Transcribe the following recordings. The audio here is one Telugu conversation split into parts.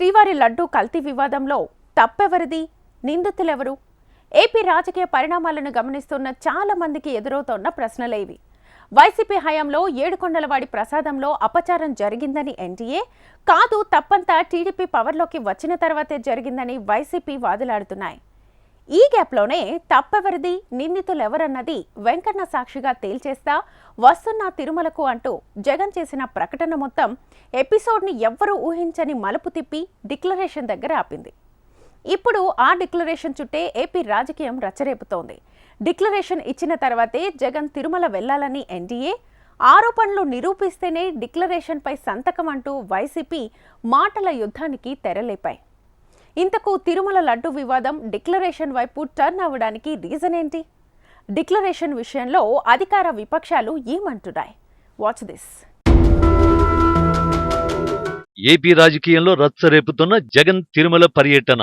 శ్రీవారి లడ్డూ కల్తీ వివాదంలో తప్పెవరిది? నిందితులెవరు? ఏపీ రాజకీయ పరిణామాలను గమనిస్తున్న చాలా మందికి ఎదురవుతోన్న ప్రశ్నలే ఇవి. వైసీపీ హయాంలో ఏడుకొండలవాడి ప్రసాదంలో అపచారం జరిగిందని ఎన్డీఏ కాదు తప్పంతా టీడీపీ పవర్లోకి వచ్చిన తర్వాతే జరిగిందని వైసీపీ వాదులాడుతున్నాయి. ఈ గ్యాప్లోనే తప్పెవరిది నిందితులెవరన్నది వెంకన్న సాక్షిగా తేల్చేస్తా వస్తున్న తిరుమలకు అంటూ జగన్ చేసిన ప్రకటన మొత్తం ఎపిసోడ్ని ఎవ్వరూ ఊహించని మలుపు తిప్పి డిక్లరేషన్ దగ్గర ఆపింది. ఇప్పుడు ఆ డిక్లరేషన్ చుట్టే ఏపీ రాజకీయం రచ్చరేపుతోంది. డిక్లరేషన్ ఇచ్చిన తర్వాతే జగన్ తిరుమల వెళ్ళాలని ఎన్డీఏ ఆరోపణలు నిరూపిస్తేనే డిక్లరేషన్పై సంతకం అంటూ వైసీపీ మాటల యుద్ధానికి తెరలేపాయి. ఇంతకు తిరుమల లడ్డు వివాదం డిక్లరేషన్ వైపు టర్న్ అవ్వడానికి రీజన్ ఏంటి? డిక్లరేషన్ విషయంలో అధికార విపక్షాలు ఏమంటున్నాయి? వాచ్ దిస్ ఏపీ రాజకీయంలో రచ్చరేపుతున్న జగన్ తిరుమల పర్యటన.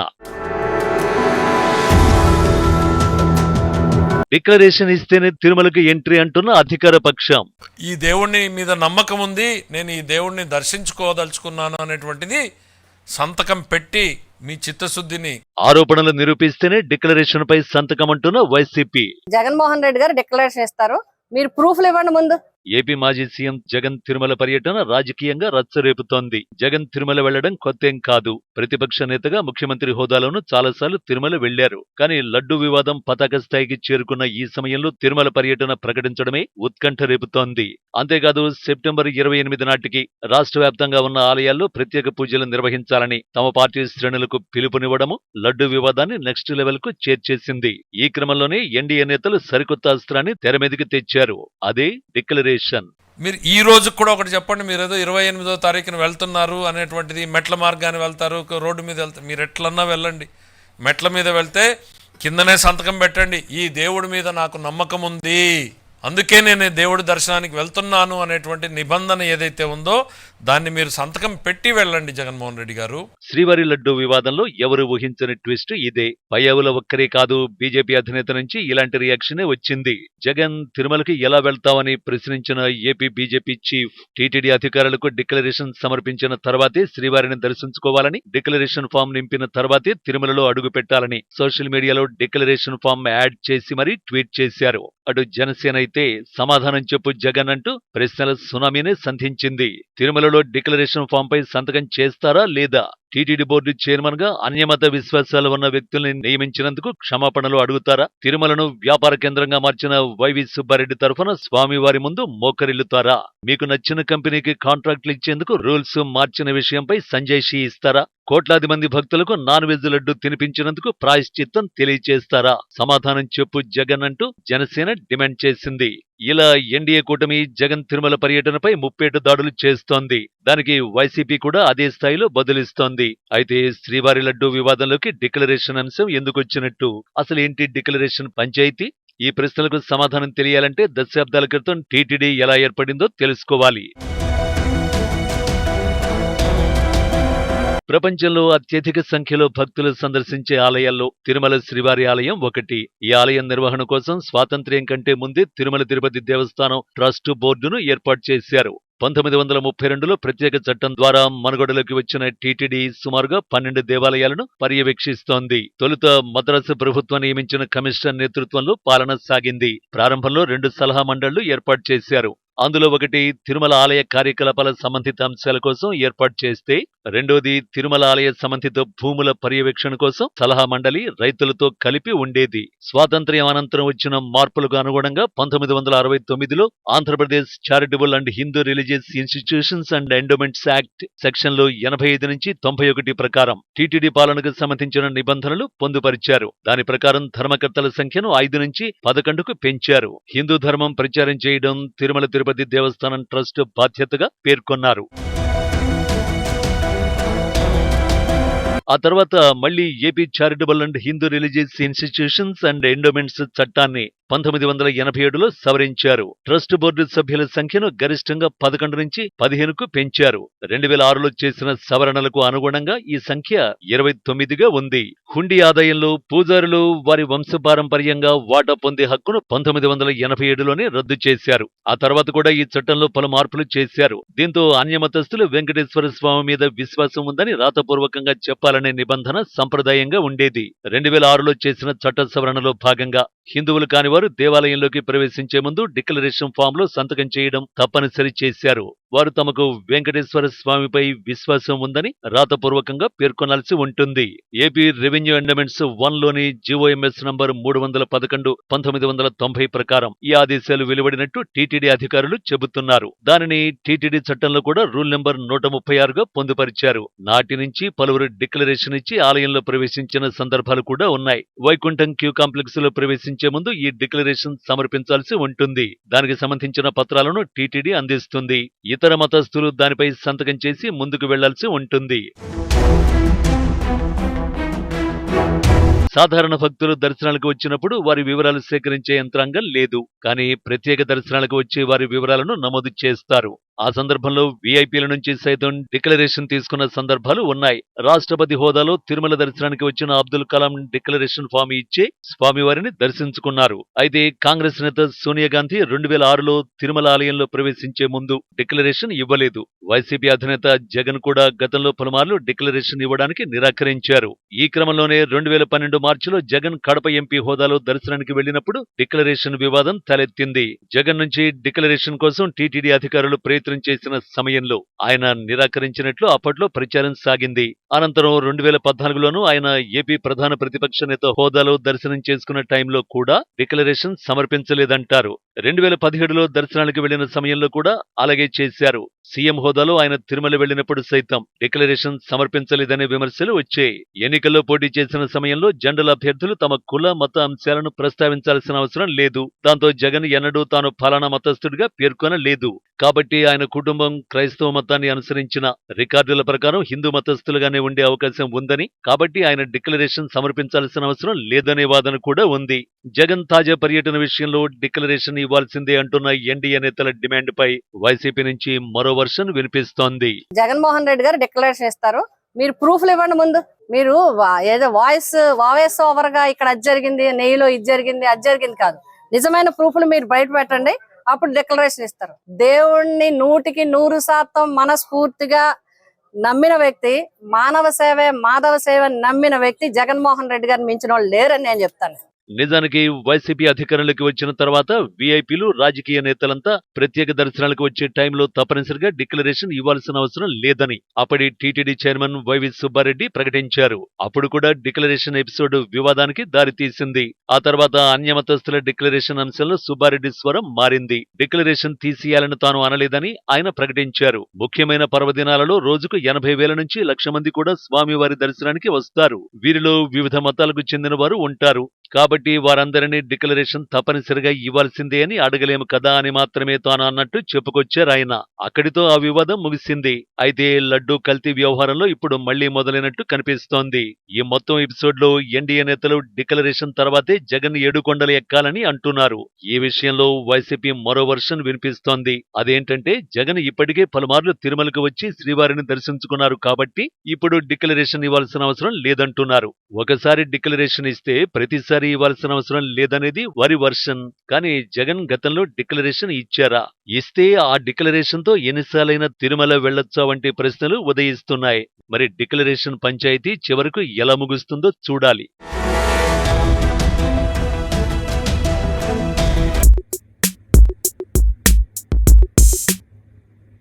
డిక్లరేషన్ ఇస్తేనే తిరుమలకు ఎంట్రీ అంటున్న అధికార పక్షం. ఈ దేవుణ్ణి మీద నమ్మకం ఉంది నేను ఈ దేవుణ్ణి దర్శించుకోదలుచుకున్నాను అనేటువంటిది సంతకం పెట్టి మీ చిత్తశుద్ధిని ఆరోపణలు నిరూపిస్తేనే డిక్లరేషన్ పై సంతకం అంటున్న వైసీపీ. జగన్మోహన్ రెడ్డి గారు డిక్లరేషన్ ఇస్తారు. మీరు ప్రూఫ్లు ఇవ్వండి ముందు. ఏపీ మాజీ సీఎం జగన్ తిరుమల పర్యటన రాజకీయంగా రచ్చరేపుతోంది. జగన్ తిరుమల వెళ్ళడం కొత్తేం కాదు. ప్రతిపక్ష నేతగా ముఖ్యమంత్రి హోదాలోనూ చాలాసార్లు తిరుమల వెళ్ళారు కానీ లడ్డు వివాదం పతాక స్థాయికి చేరుకున్న ఈ సమయంలో తిరుమల పర్యటన ప్రకటించడమే ఉత్కంఠ రేపుతోంది. అంతేకాదు సెప్టెంబర్ ఇరవై ఎనిమిది నాటికి రాష్ట్ర వ్యాప్తంగా ఉన్న ఆలయాల్లో ప్రత్యేక పూజలు నిర్వహించాలని తమ పార్టీ శ్రేణులకు పిలుపునివ్వడము లడ్డు వివాదాన్ని నెక్స్ట్ లెవెల్కు చేర్చేసింది. ఈ క్రమంలోనే ఎన్డీఏ నేతలు సరికొత్త అస్త్రాన్ని తెర మీదకి తెచ్చారు. అదే డిక్లరేషన్. మీరు ఈ రోజు కూడా ఒకటి చెప్పండి మీరు ఏదో ఇరవై ఎనిమిదో తారీఖున వెళ్తున్నారు అనేటువంటిది మెట్ల మార్గాన్ని వెళ్తారు ఒక రోడ్డు మీద వెళ్తారు మీరు ఎట్లన్నా వెళ్ళండి. మెట్ల మీద వెళ్తే కిందనే సంతకం పెట్టండి. ఈ దేవుడి మీద నాకు నమ్మకం ఉంది. అందుకే నేను దేవుడి దర్శనానికి వెళ్తున్నాను అనేటువంటి నిబంధన ఏదైతే ఉందో దాన్ని మీరు సంతకం పెట్టి వెళ్ళండి జగన్మోహన్ రెడ్డి గారు. శ్రీవారి లడ్డు వివాదంలో ఎవరు ఊహించని ట్విస్ట్ ఇదే. పయ్యావుల ఒక్కరే కాదు బీజేపీ అధినేత నుంచి ఇలాంటి రియాక్షనే వచ్చింది. జగన్ తిరుమలకి ఎలా వెళ్తామని ప్రశ్నించిన ఏపీ బీజేపీ చీఫ్ టీటీడీ అధికారులకు డిక్లరేషన్ సమర్పించిన తర్వాతే శ్రీవారిని దర్శించుకోవాలని డిక్లరేషన్ ఫామ్ నింపిన తర్వాతే తిరుమలలో అడుగు పెట్టాలని సోషల్ మీడియాలో డిక్లరేషన్ ఫామ్ యాడ్ చేసి మరీ ట్వీట్ చేశారు. అటు జనసేన అయితే సమాధానం చెప్పు జగన్ అంటూ ప్రశ్నల సునామీనే సంధించింది. తిరుమలలో డిక్లరేషన్ ఫామ్ పై సంతకం చేస్తారా లేదా? టీటీడీ బోర్డు చైర్మన్గా అన్యమత విశ్వాసాలు ఉన్న వ్యక్తుల్ని నియమించినందుకు క్షమాపణలు అడుగుతారా? తిరుమలను వ్యాపార కేంద్రంగా మార్చిన వైవి సుబ్బారెడ్డి తరఫున స్వామివారి ముందు మోకరిల్లుతారా? మీకు నచ్చిన కంపెనీకి కాంట్రాక్ట్లు ఇచ్చేందుకు రూల్స్ మార్చిన విషయంపై సంజయ్ షీ ఇస్తారా? కోట్లాది మంది భక్తులకు నాన్ వెజ్ లడ్డు తినిపించినందుకు ప్రాయశ్చిత్తం తెలియచేస్తారా? సమాధానం చెప్పు జగన్ అంటూ జనసేన డిమాండ్ చేసింది. ఇలా ఎన్డీఏ కూటమి జగన్ తిరుమల పర్యటనపై ముప్పేటు దాడులు చేస్తోంది. దానికి వైసీపీ కూడా అదే స్థాయిలో బదులిస్తోంది. అయితే శ్రీవారి లడ్డు వివాదంలోకి డిక్లరేషన్ అంశం ఎందుకొచ్చినట్టు అసలు ఏంటి డిక్లరేషన్ పంచాయతీ? ఈ ప్రశ్నలకు సమాధానం తెలియాలంటే దశాబ్దాల క్రితం టీటీడీ ఎలా ఏర్పడిందో తెలుసుకోవాలి. ప్రపంచంలో అత్యధిక సంఖ్యలో భక్తులు సందర్శించే ఆలయాల్లో తిరుమల శ్రీవారి ఆలయం ఒకటి. ఈ ఆలయం నిర్వహణ కోసం స్వాతంత్ర్యం కంటే ముందే తిరుమల తిరుపతి దేవస్థానం ట్రస్టు బోర్డును ఏర్పాటు చేశారు. పంతొమ్మిది వందల ముప్పై రెండులో ప్రత్యేక చట్టం ద్వారా మనుగడలోకి వచ్చిన టీటీడీ సుమారుగా పన్నెండు దేవాలయాలను పర్యవేక్షిస్తోంది. తొలుత మద్రాసు ప్రభుత్వం నియమించిన కమిషనర్ నేతృత్వంలో పాలన సాగింది. ప్రారంభంలో రెండు సలహా మండళ్ళు ఏర్పాటు చేశారు. అందులో ఒకటి తిరుమల ఆలయ కార్యకలాపాల సంబంధిత అంశాల కోసం ఏర్పాటు చేస్తే రెండోది తిరుమల ఆలయ సంబంధిత భూముల పర్యవేక్షణ కోసం సలహా మండలి రైతులతో కలిపి ఉండేది. స్వాతంత్ర్యం అనంతరం వచ్చిన మార్పులకు అనుగుణంగా పంతొమ్మిది వందల అరవై తొమ్మిదిలో Andhra Pradesh charitable and Hindu religious institutions and endowments act సెక్షన్లో ఎనభై ఐదు నుంచి తొంభై ఒకటి ప్రకారం టీటీడీ పాలనకు సంబంధించిన నిబంధనలు పొందుపరిచారు. దాని ప్రకారం ధర్మకర్తల సంఖ్యను ఐదు నుంచి పదకొండుకు పెంచారు. హిందూ ధర్మం ప్రచారం చేయడం తిరుమల తిరుపతి దేవస్థానం ట్రస్ట్ బాధ్యతగా పేర్కొన్నారు. ఆ తర్వాత మళ్ళీ AP charitable and Hindu religious institutions and endowments చట్టాన్ని పంతొమ్మిది వందల ఎనభై ఏడులో సవరించారు. ట్రస్ట్ బోర్డు సభ్యుల సంఖ్యను గరిష్టంగా పదకొండు నుంచి పదిహేనుకు పెంచారు. రెండు వేల ఆరులో చేసిన సవరణలకు అనుగుణంగా ఈ సంఖ్య ఇరవై తొమ్మిదిగా ఉంది. హుండీ ఆదాయంలో పూజారులు వారి వంశపారంపర్యంగా వాటా పొందే హక్కును పంతొమ్మిది వందల ఎనభై ఏడులోనే రద్దు చేశారు. ఆ తర్వాత కూడా ఈ చట్టంలో పలు మార్పులు చేశారు. దీంతో అన్యమతస్థులు వెంకటేశ్వర స్వామి మీద విశ్వాసం ఉందని రాతపూర్వకంగా చెప్పాలనే నిబంధన సంప్రదాయంగా ఉండేది. రెండు వేల ఆరులో చేసిన చట్ట సవరణలో భాగంగా హిందువులు కానివారు వారు దేవాలయంలోకి ప్రవేశించే ముందు డిక్లరేషన్ ఫామ్లో సంతకం చేయడం తప్పనిసరి చేశారు. వారు తమకు వెంకటేశ్వర స్వామిపై విశ్వాసం ఉందని రాతపూర్వకంగా పేర్కొనాల్సి ఉంటుంది. ఏపీ రెవెన్యూ ఎండమెంట్స్ వన్లోని జీఓఎంఎస్ నంబర్ మూడు వందల పదకొండు పంతొమ్మిది వందల తొంభై ప్రకారం ఈ ఆదేశాలు వెలువడినట్టు టీటీడీ అధికారులు చెబుతున్నారు. దానిని టీటీడీ చట్టంలో కూడా రూల్ నెంబర్ నూట ముప్పై ఆరుగా పొందుపరిచారు. నాటి నుంచి పలువురు డిక్లరేషన్ ఇచ్చి ఆలయంలో ప్రవేశించిన సందర్భాలు కూడా ఉన్నాయి. వైకుంఠం క్యూ కాంప్లెక్స్లో ప్రవేశించే ముందు ఈ డిక్లరేషన్ సమర్పించాల్సి ఉంటుంది. దానికి సంబంధించిన పత్రాలను టీటీడీ అందిస్తుంది. ఇతర మతస్థులు దానిపై సంతకం చేసి ముందుకు వెళ్ళాల్సి ఉంటుంది. సాధారణ భక్తులు దర్శనాలకు వచ్చినప్పుడు వారి వివరాలు సేకరించే యంత్రాంగం లేదు. కానీ ప్రత్యేక దర్శనాలకు వచ్చే వారి వివరాలను నమోదు చేస్తారు. ఆ సందర్భంలో వీఐపీల నుంచి సైతం డిక్లరేషన్ తీసుకున్న సందర్భాలు ఉన్నాయి. రాష్ట్రపతి హోదాలో తిరుమల దర్శనానికి వచ్చిన అబ్దుల్ కలాం డిక్లరేషన్ ఫామ్ ఇచ్చి స్వామివారిని దర్శించుకున్నారు. అయితే కాంగ్రెస్ నేత సోనియా గాంధీ రెండు వేల ఆరులో తిరుమల ఆలయంలో ప్రవేశించే ముందు డిక్లరేషన్ ఇవ్వలేదు. వైసీపీ అధినేత జగన్ కూడా గతంలో పలుమార్లు డిక్లరేషన్ ఇవ్వడానికి నిరాకరించారు. ఈ క్రమంలోనే రెండు వేల పన్నెండు మార్చిలో జగన్ కడప ఎంపీ హోదాలో దర్శనానికి వెళ్ళినప్పుడు డిక్లరేషన్ వివాదం తలెత్తింది. జగన్ నుంచి డిక్లరేషన్ కోసం టీటీడీ అధికారులు ప్రయత్నం చేసిన సమయంలో ఆయన నిరాకరించినట్లు అప్పట్లో ప్రచారం సాగింది. అనంతరం రెండు వేల పద్నాలుగులోనూ ఆయన ఏపీ ప్రధాన ప్రతిపక్ష నేత హోదాలో దర్శనం చేసుకున్న టైంలో కూడా డిక్లరేషన్ సమర్పించలేదంటారు. రెండు వేల పదిహేడులో దర్శనానికి వెళ్ళిన సమయంలో కూడా అలాగే చేశారు. సీఎం హోదాలో ఆయన తిరుమల వెళ్ళినప్పుడు సైతం డిక్లరేషన్ సమర్పించలేదనే విమర్శలు వచ్చాయి. ఎన్నికల్లో పోటీ చేసిన సమయంలో జనరల్ అభ్యర్థులు తమ కుల మత అంశాలను ప్రస్తావించాల్సిన అవసరం లేదు. దాంతో జగన్ ఎన్నడూ తాను ఫలానా మతస్థుడిగా పేర్కొనలేదు. కాబట్టి ఆయన కుటుంబం క్రైస్తవ మతాన్ని అనుసరించిన రికార్డుల ప్రకారం హిందూ మతస్థులుగానే ఉండే అవకాశం ఉందని కాబట్టి ఆయన డిక్లరేషన్ సమర్పించాల్సిన అవసరం లేదనే వాదన కూడా ఉంది. జగన్ తాజా పర్యటన విషయంలో డిక్లరేషన్ ఇవ్వాల్సిందే అంటున్న ఎన్డీఏ నేతల డిమాండ్ పై వైసీపీ నుంచి మరో వర్షన్ వినిపిస్తోంది. జగన్మోహన్ రెడ్డి గారు డిక్లరేషన్ ఇస్తారు. మీరు ప్రూఫ్లు ఇవ్వండి ముందు. మీరు ఏదో వాయిస్ వాయిస్ ఓవర్గా ఇక్కడ అది జరిగింది నెయ్యిలో ఇది జరిగింది అది జరిగింది కాదు. నిజమైన ప్రూఫ్లు మీరు బయట పెట్టండి. అప్పుడు డిక్లరేషన్ ఇస్తారు. దేవుణ్ణి నూటికి నూరు శాతం మనస్ఫూర్తిగా నమ్మిన వ్యక్తి మానవ సేవే మాధవ సేవ నమ్మిన వ్యక్తి జగన్మోహన్ రెడ్డి గారిని మించిన వాళ్ళు లేరని నేను చెప్తాను. నిజానికి వైసీపీ అధికారంలోకి వచ్చిన తర్వాత వీఐపీలు రాజకీయ నేతలంతా ప్రత్యేక దర్శనాలకు వచ్చే టైంలో తప్పనిసరిగా డిక్లరేషన్ ఇవ్వాల్సిన అవసరం లేదని అప్పటి టీటీడీ చైర్మన్ వైవి సుబ్బారెడ్డి ప్రకటించారు. అప్పుడు కూడా డిక్లరేషన్ ఎపిసోడ్ వివాదానికి దారితీసింది ఆ తర్వాత అన్యమతస్థుల డిక్లరేషన్ అంశంలో సుబ్బారెడ్డి స్వరం మారింది. డిక్లరేషన్ తీసేయాలని తాను అనలేదని ఆయన ప్రకటించారు. ముఖ్యమైన పర్వదినాలలో రోజుకు ఎనభై వేల నుంచి లక్ష మంది కూడా స్వామివారి దర్శనానికి వస్తారు. వీరిలో వివిధ మతాలకు చెందిన వారు ఉంటారు. కాబట్టి వారందరినీ డిక్లరేషన్ తప్పనిసరిగా ఇవ్వాల్సిందే అని అడగలేము కదా అని మాత్రమే తాను అన్నట్టు చెప్పుకొచ్చారు ఆయన. అక్కడితో ఆ వివాదం ముగిసింది. అయితే లడ్డూ కల్తీ వ్యవహారంలో ఇప్పుడు మళ్ళీ మొదలైనట్టు కనిపిస్తోంది. ఈ మొత్తం ఎపిసోడ్లో ఎన్డీఏ నేతలు డిక్లరేషన్ తర్వాతే జగన్ ఏడుకొండలు ఎక్కాలని అంటున్నారు. ఈ విషయంలో వైసీపీ మరో వర్షన్ వినిపిస్తోంది. అదేంటంటే జగన్ ఇప్పటికే పలుమార్లు తిరుమలకు వచ్చి శ్రీవారిని దర్శించుకున్నారు కాబట్టి ఇప్పుడు డిక్లరేషన్ ఇవ్వాల్సిన అవసరం లేదంటున్నారు. ఒకసారి డిక్లరేషన్ ఇస్తే ప్రతిసారి ఇవ్వాల్సిన అవసరం లేదనేది వారి వర్షన్. కానీ జగన్ గతంలో డిక్లరేషన్ ఇచ్చారా? ఇస్తే ఆ డిక్లరేషన్తో ఎన్నిసార్లైనా తిరుమల వెళ్ళొచ్చా వంటి ప్రశ్నలు ఉదయిస్తున్నాయి. మరి డిక్లరేషన్ పంచాయతీ చివరకు ఎలా ముగుస్తుందో చూడాలి.